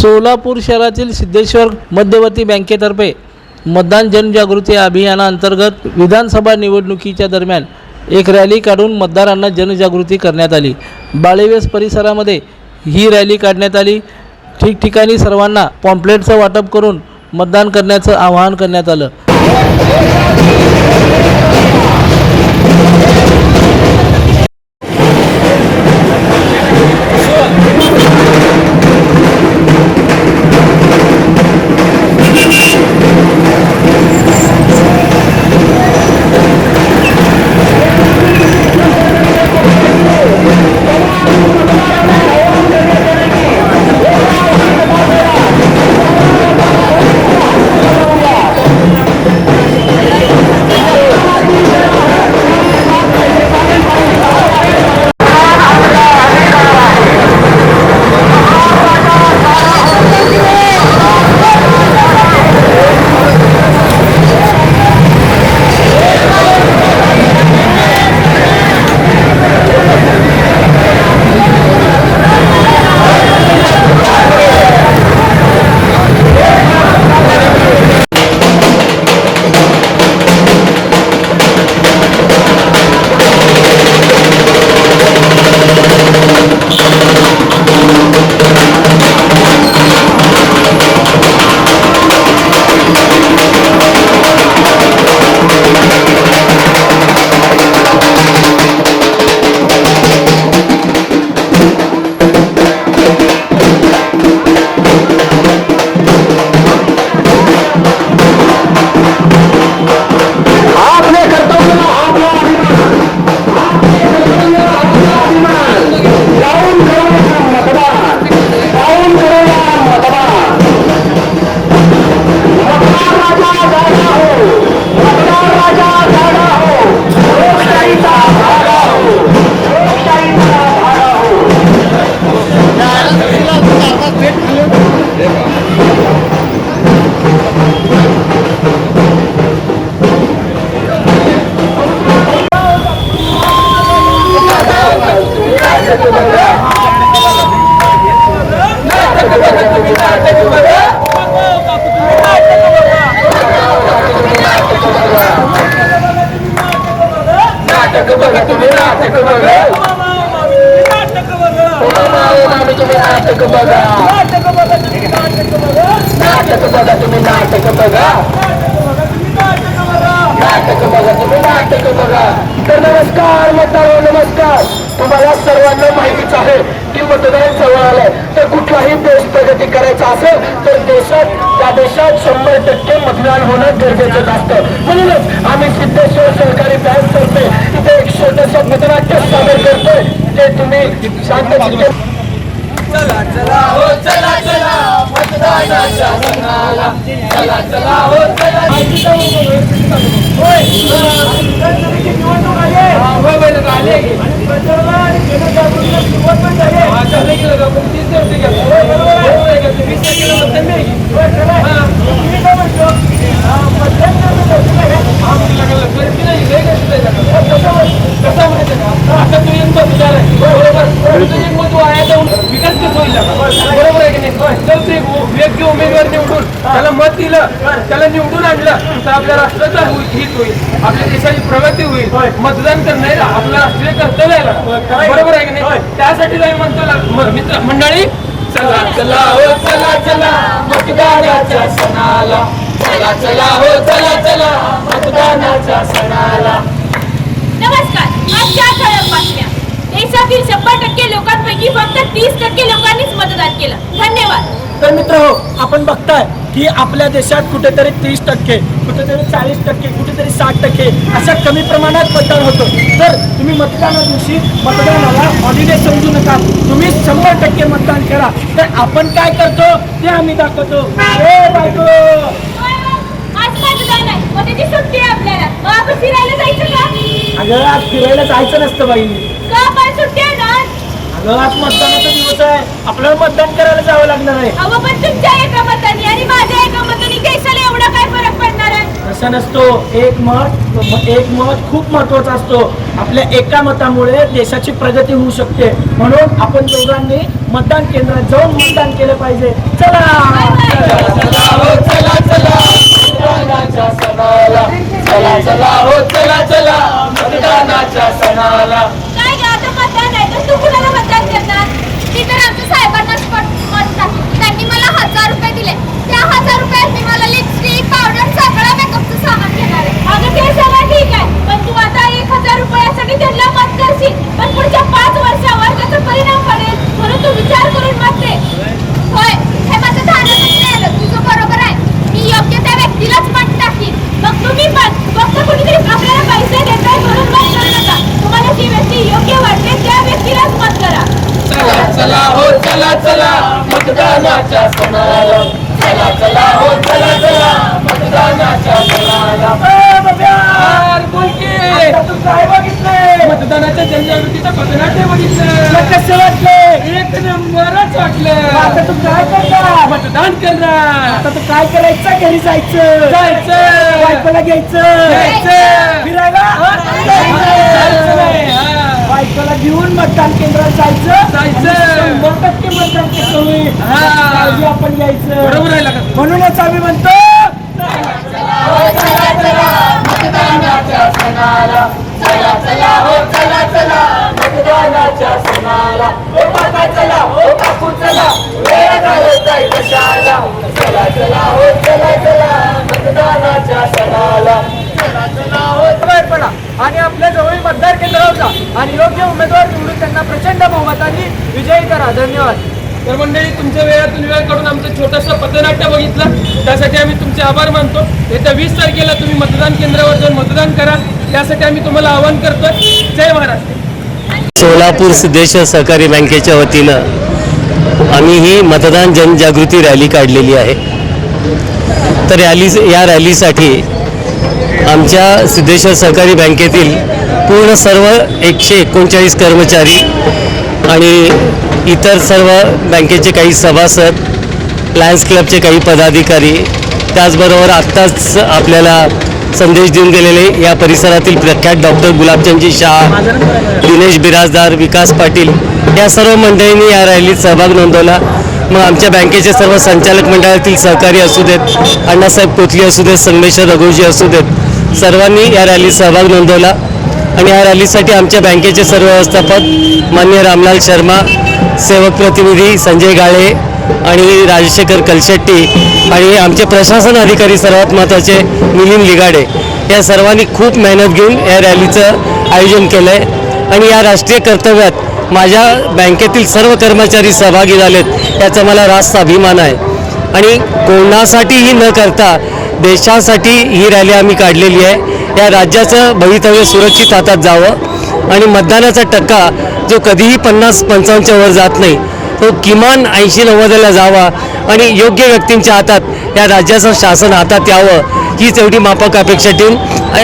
सोलापूर शहरातील सिद्धेश्वर मध्यवर्ती बँकेतर्फे मतदान जनजागृती अभियानाअंतर्गत विधानसभा निवडणुकीच्या दरम्यान एक रॅली काढून मतदारांना जनजागृती करण्यात आली. बाळेवेस परिसरामध्ये ही रॅली काढण्यात आली. ठिकठिकाणी सर्वांना पॉम्पलेटचं वाटप करून मतदान करण्याचं आवाहन करण्यात आलं. बघा. नाटक बघा तुम्ही नाटक बघा. नाटक बघा तुम्ही नाटक बघा. तर नमस्कार मतदार नमस्कार. तुम्हाला सर्वांना माहितीच आहे की मतदान जवळ आलंय. तर कुठलाही देश प्रगती करायचा असेल तर देशात त्या देशात शंभर टक्के मतदान होणं गरजेचं असतं. म्हणूनच आम्ही सिद्धेश्वर सहकारी बँक तर्फे इथे एक छोटस मतनाट्य सादर करतोय. ते तुम्ही शांत चला चला हो चला चला. मतदानाच्या सणाला चला चला हो चला. निवडणूक आली आले की. हा, झालं की लोकं, पण तीस दिवस गेले. बरोबर आहे का? वीस तारखेला मतदान नाही की? हा. हा, मग लागलं. गर्दी नाही, लय गर्दी आहे त्याला. कसं माहिती आहे का? आता तू एक मतदार आहे. बरोबर तू एक मत वाया जाऊन विकास कसं होईल त्याचा? बरोबर आहे की नाही? जर ते योग्य उमेदवार निवडून त्याला मत दिलं त्याला निवडून आणलं तर आपल्या राष्ट्राचा होईल- हित होईल. आपल्या देशाची प्रगती होईल. मतदान करणं हे आपलं राष्ट्रीय कर्तव्य आहे. बरोबर आहे की नाही? त्यासाठी आम्ही म्हणतो मित्र मंडळी चला चला हो चला चला मतदानाच्या सणाला. चला चला हो चला चला मतदानाच्या सणाला. नमस्कार. देशातील शंभर टक्के लोकांपैकी फक्त तीस टक्के लोकांनीच मतदान केलं. धन्यवाद. तर मित्र हो आपण बघताय की आपल्या देशात कुठेतरी तीस टक्के कुठेतरी चाळीस टक्के कुठेतरी साठ टक्के अशा कमी प्रमाणात मतदान होतं. तर तुम्ही मतदाना दिवशी मतदानाला हॉलिडे समजू नका. तुम्ही शंभर टक्के मतदान करा. तर आपण काय करतो? ते आम्ही दाखवतो. बायको! का? अगं आज फिरायला जायचं नसतं बाई का पण सुट्टी आहे ना आज? मतदानाचा दिवस आहे आपल्याला मतदान करायला जावं लागणार आहे अहो पण तुमच्या एका मताने आणि माझ्या एका मताने देशाला एवढा काय फरक पडणार आहे असं नसतो एक मत एक मत खूप महत्त्वाचा असतो आपल्या एका मतामुळे देशाची प्रगती होऊ शकते म्हणून आपण दोघांनी मतदान केंद्रात जाऊन मतदान केलं पाहिजे चला चला हो चला चला मतदानाच्या सणाला चला चला हो चला चला मतदानाच्या सणाला काय ग आता मतदान आहे तर तू कुणाला मतदान करणार ती तर आमच्या साहेबांनाच पट- मत टाकली त्यांनी मला हजार रुपये दिले त्या हजार रुपयात मी मला लिपस्टिक पावडर सगळं मेकअपचं सामान घेणार आहे अगं ते सगळं ठीक आहे पण तू आता एक हजार रुपयासाठी त्यांना मत करशील पण पुढच्या पाच वर्षावर त्याचा परिणाम पडेल म्हणून तू विचार करून मत दे होय हे माझं ध्यानातच नाही आलं तुझं बरोबर आहे मी योग्य त्या व्यक्तीलाच मत टाकीन मग तुम्ही पण फक्त कुणीतरी आपल्याला पैसे देत आहे म्हणून मत करू नका तुम्हाला जी व्यक्ती योग्य वाटते त्या व्यक्तीलाच मत करा चला चला हो चला चला मतदानाच्या सणाला चला चला हो चला चला मतदानाच्या सणाला ए, बब्या! यार, बोल की. आता तू काय बघितलंय मतदानाच्या जनजागृतीचं पथनाट्य तुला बघितलं कसं वाटलंय एक नंबरच वाटलं आता तू काय मतदान करणार आता तू काय करायचं घरी जायचं जायचं. बायकोला घ्यायचं जायचं. फिरायला हा. बायकोला घेऊन मतदान केंद्रात जायचं जायचं. शंभर टक्के मतदान. हा. काळजी आपण घ्यायचं बरोबर आहे म्हणूनच आम्ही म्हणतो चला चला हो चला चला मतदानाच्या सणाला हो चला हो काकू चला वेळ घालत आहे कशाला चला चला. हो चला चला मतदानाच्या सणाला चला चला हो बाहेर पडा आणि आपल्या जवळ मतदार जा. आणि योग्य उमेदवार निवडून त्यांना प्रचंड बहुमतांनी विजयी करा. धन्यवाद. तर मंडळी तुमच्या वेळातून वेळ काढून आमचं छोटंसं पथनाट्य बघितलं. त्यासाठी आम्ही तुमचे आभार मानतो. येत्या वीस तारखेला तुम्ही मतदान केंद्रावर जाऊन मतदान करा. त्यासाठी आम्ही तुम्हाला आवाहन करतोय. जय महाराष्ट्र. सोलापूर सिद्धेश्वर सहकारी बँकेच्या वतीनं आम्ही ही मतदान जनजागृती रॅली काढलेली आहे. तर रॅली या रॅलीसाठी आमच्या सिद्धेश्वर सहकारी बँकेतील पूर्ण सर्व एकशे एकोणचाळीस कर्मचारी आणि इतर सर्व बँकेचे काही सभासद लायन्स क्लबचे काही पदाधिकारी त्याचबरोबर आत्ताच आपल्याला संदेश देऊन गेलेले या परिसरातील प्रख्यात डॉक्टर गुलाबचंदजी शाह दिनेश बिराजदार विकास पाटील या सर्व मंडळींनी या रॅलीत सहभाग नोंदवला. मग आमच्या बँकेचे सर्व संचालक मंडळातील सहकारी असू देत अण्णासाहेब कोथली असू देत संगमेश्वर रघुजी असू देत सर्वांनी या रॅलीत सहभाग नोंदवला. आणि या रॅलीसाठी आमच्या बँकेचे सर्व व्यवस्थापक मान्य रामलाल शर्मा सेवक प्रतिनिधी संजय गाळे आणि राजशेखर कलशेट्टी आणि आमचे प्रशासन अधिकारी सर्वात महत्त्वाचे मिलिंद लिगाडे या सर्वांनी खूप मेहनत घेऊन या रॅलीचं आयोजन केलं आहे आणि या राष्ट्रीय कर्तव्यात माझ्या बँकेतील सर्व कर्मचारी सहभागी झालेत. याचा मला रास्त अभिमान आहे. आणि कोणासाठीही न करता देशासाठी ही रॅली आम्ही काढलेली आहे. या राज्याचं भवितव्य सुरक्षित हातात जावं आणि मतदानाचा टक्का जो कधीही पन्नास पंचावन्नच्या वर जात नाही तो किमान ऐंशी नव्वदला जावा आणि योग्य व्यक्तींच्या हातात या राज्याचं शासन हातात यावं हीच एवढी मापक अपेक्षा ठेवून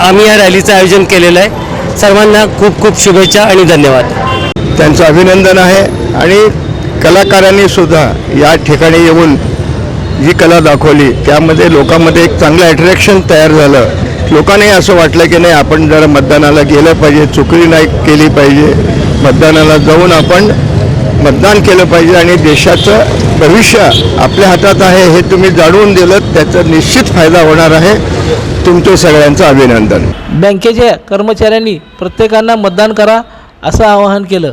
आम्ही या रॅलीचं आयोजन केलेलं आहे. सर्वांना खूप खूप शुभेच्छा आणि धन्यवाद. त्यांचं अभिनंदन आहे आणि कलाकारांनी सुद्धा या ठिकाणी येऊन जी कला दाखवली त्यामध्ये लोकांमध्ये एक चांगलं अट्रॅक्शन तयार झालं. लोकांनाही असं वाटलं की नाही आपण जरा मतदानाला गेलं पाहिजे चुकली नाही केली पाहिजे मतदानाला जाऊन आपण मतदान केलं पाहिजे आणि देशाचं भविष्य आपल्या हातात आहे हे तुम्ही जाणून दिलं त्याचा निश्चित फायदा होणार आहे. तुमचं सगळ्यांचं अभिनंदन. बँकेच्या कर्मचाऱ्यांनी प्रत्येकांना मतदान करा असं आवाहन केलं.